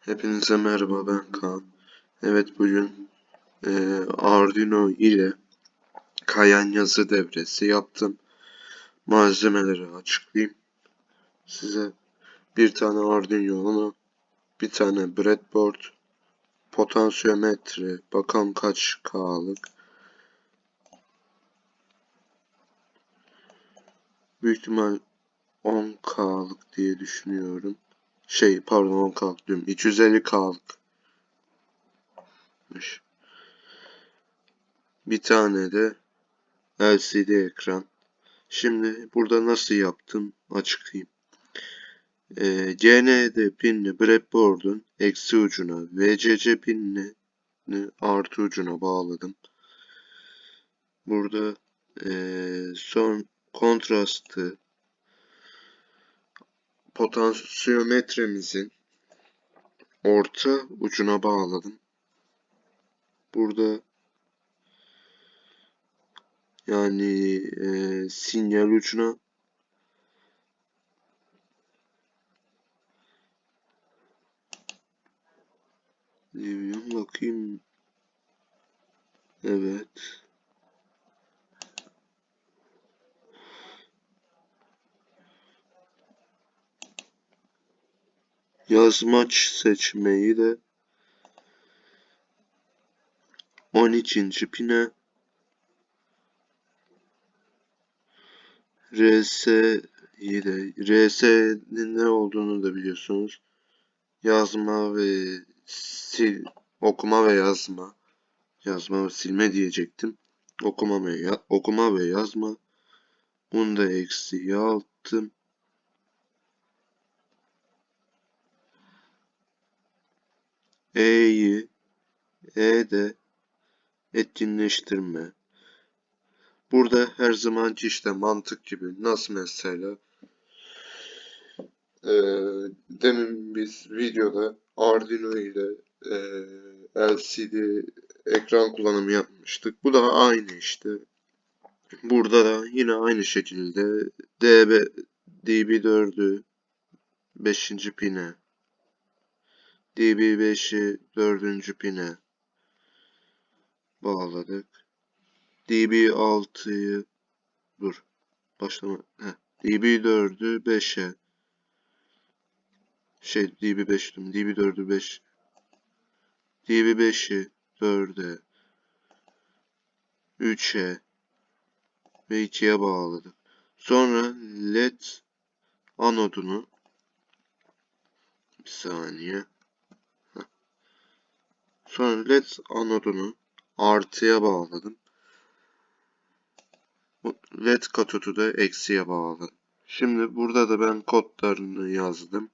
Hepinize merhaba ben Kaan. Evet bugün eee, Arduino ile kayan yazı devresi yaptım. Malzemeleri açıklayayım. Size bir tane Arduino, bir tane breadboard, potansiyometre, bakalım kaç K'lık. Büyük ihtimal 10 K'lık diye düşünüyorum. Şey pardon 10 K'lık diyorum. 250 K'lık. Bir tane de LCD ekran. Şimdi burada nasıl yaptım açıklayayım. Ee, CND pinini breadboard'un eksi ucuna, VCC pinini artı ucuna bağladım. Burada ee, son kontrastı potansiyometremizin orta ucuna bağladım. Burada yani e, sinyal ucuna Bilmiyorum bakayım. Evet. Yazmaç seçmeyi de 12. pine RS'yi de RS'nin ne olduğunu da biliyorsunuz. Yazma ve sil okuma ve yazma yazma ve silme diyecektim. Okuma ve ya, okuma ve yazma. Bunu da eksiye attım. E'yi E'de etkinleştirme. Burada her zamanki işte mantık gibi. Nasıl mesela? Ee, demin biz videoda Arduino ile e, LCD ekran kullanımı yapmıştık. Bu da aynı işte. Burada da yine aynı şekilde DB, DB4'ü 5. pine DB5'i 4. pine bağladık. DB6'yı dur başlama heh, DB4'ü 5'e şey DB5 diyorum DB4'ü 5 DB5'i 4'e 3'e ve 2'ye bağladık. Sonra led anodunu bir saniye. Sonra led anodunu artıya bağladım. LED katodu da eksiye bağladım. Şimdi burada da ben kodlarını yazdım.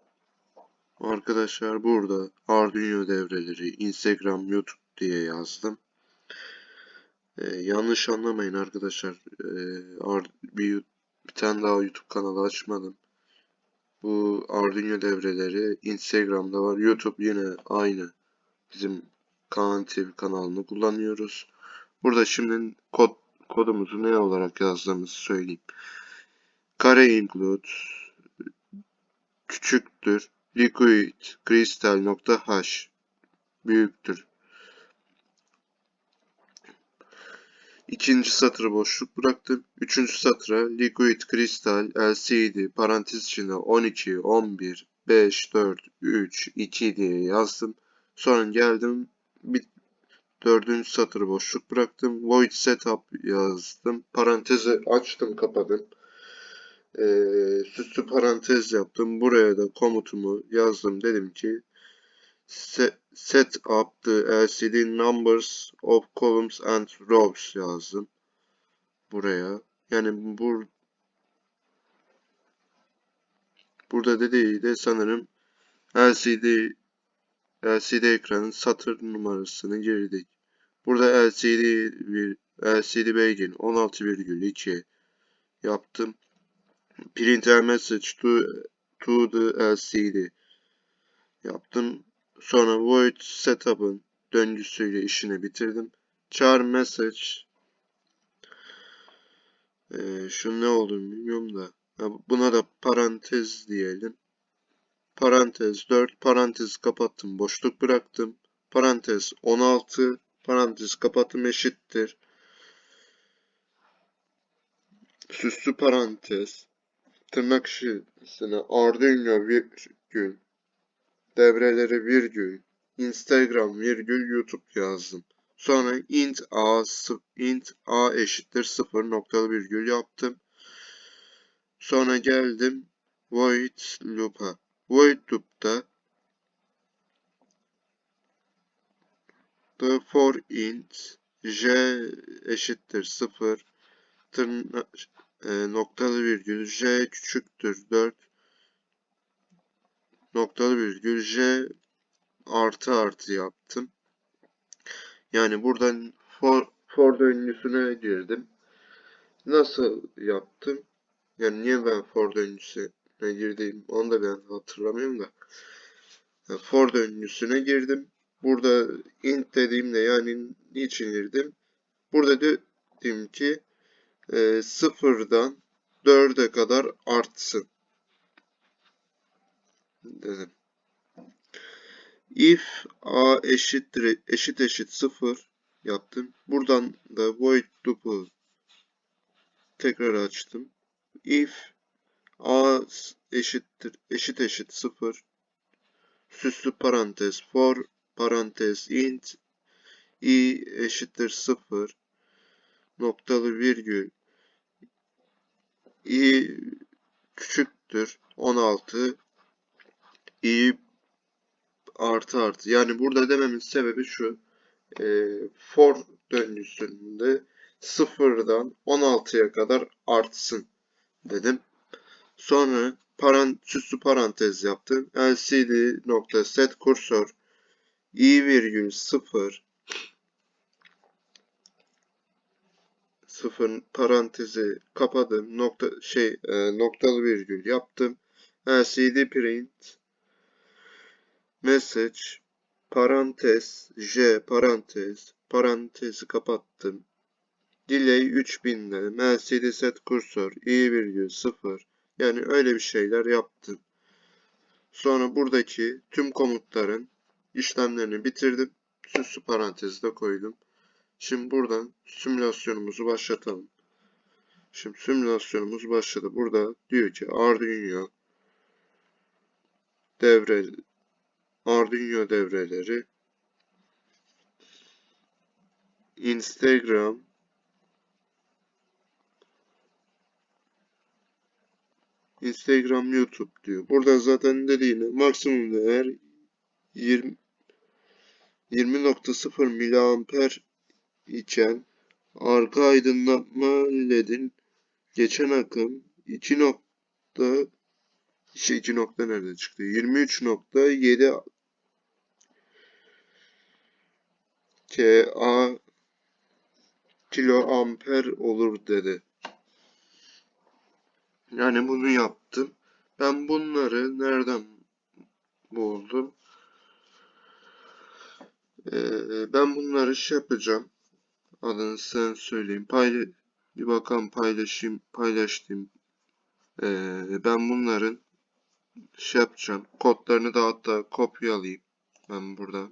Arkadaşlar burada Arduino devreleri, Instagram, YouTube diye yazdım. Ee, yanlış anlamayın arkadaşlar. Ee, bir, bir tane daha YouTube kanalı açmadım. Bu Arduino devreleri Instagram'da var. YouTube yine aynı. Bizim Kaan TV kanalını kullanıyoruz. Burada şimdi kod kodumuzu ne olarak yazdığımızı söyleyeyim. Kare include küçüktür liquid crystal nokta h büyüktür. İkinci satırı boşluk bıraktım. Üçüncü satıra liquid crystal lcd parantez içinde 12, 11, 5, 4, 3, 2 diye yazdım. Sonra geldim bir dördüncü satırı boşluk bıraktım. Void setup yazdım. Parantezi açtım kapadım. Ee, süslü parantez yaptım. Buraya da komutumu yazdım. Dedim ki set, set up the LCD numbers of columns and rows yazdım. Buraya. Yani bur burada dediği de sanırım LCD LCD ekranın satır numarasını girdik. Burada LCD bir LCD Begin 16,2 yaptım. Print a message to, to the LCD yaptım. Sonra void setup'ın döngüsüyle işini bitirdim. Char message ee, şu ne olduğunu bilmiyorum da buna da parantez diyelim. Parantez 4 parantez kapattım boşluk bıraktım parantez 16 parantez kapattım eşittir süslü parantez tırnak içerisine Arduino virgül devreleri virgül Instagram virgül YouTube yazdım. Sonra int a int a eşittir 0 noktalı virgül yaptım. Sonra geldim void loop'a. Void the for int j eşittir 0 tırna, e, noktalı virgül j küçüktür 4 noktalı virgül j artı artı yaptım. Yani buradan for, for döngüsüne girdim. Nasıl yaptım? Yani niye ben for döngüsüne girdim onu da ben hatırlamıyorum da. Yani for girdim. Burada int dediğimde yani niçin girdim? Burada dedim ki e, sıfırdan 4'e kadar artsın. Dedim. If a eşittir eşit eşit 0 yaptım. Buradan da void loop'u tekrar açtım. If a eşittir eşit eşit 0 süslü parantez for parantez int i eşittir 0 noktalı virgül i küçüktür 16 i artı artı. Yani burada dememin sebebi şu. E, for döngüsünde sıfırdan 16'ya kadar artsın dedim. Sonra paran, parantez yaptım. lcd nokta set kursor i virgül 0 sıfır parantezi kapadım. Nokta şey e, noktalı virgül yaptım. lcd print message parantez j parantez parantezi kapattım. Delay 3000'de LCD set kursor i virgül 0 yani öyle bir şeyler yaptım. Sonra buradaki tüm komutların işlemlerini bitirdim. Süslü parantezi de koydum. Şimdi buradan simülasyonumuzu başlatalım. Şimdi simülasyonumuz başladı. Burada diyor ki Arduino devre Arduino devreleri Instagram Instagram YouTube diyor. Burada zaten dediğini maksimum değer 20 20.0 miliamper iken arka aydınlatma ledin geçen akım 2 nokta şey 2 nokta nerede çıktı? 23.7 KA kilo amper olur dedi. Yani bunu yaptım. Ben bunları nereden buldum? Ee, ben bunları şey yapacağım. Adını sen söyleyeyim. Payla bir bakalım paylaşayım. Paylaştım. Ee, ben bunların şey yapacağım. Kodlarını da hatta kopyalayayım. Ben burada.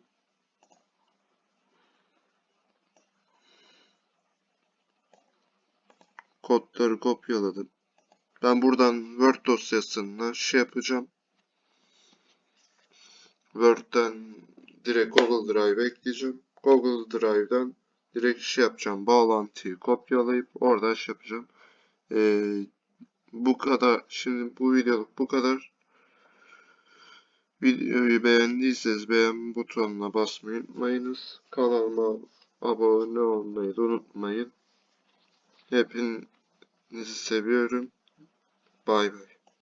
Kodları kopyaladım. Ben buradan Word dosyasına şey yapacağım. Word'den direkt Google Drive ekleyeceğim. Google Drive'dan direkt şey yapacağım. Bağlantıyı kopyalayıp orada şey yapacağım. Ee, bu kadar. Şimdi bu videoluk bu kadar. Videoyu beğendiyseniz beğen butonuna basmayı unutmayınız. Kanalıma abone olmayı unutmayın. Hepinizi seviyorum. Bye bye.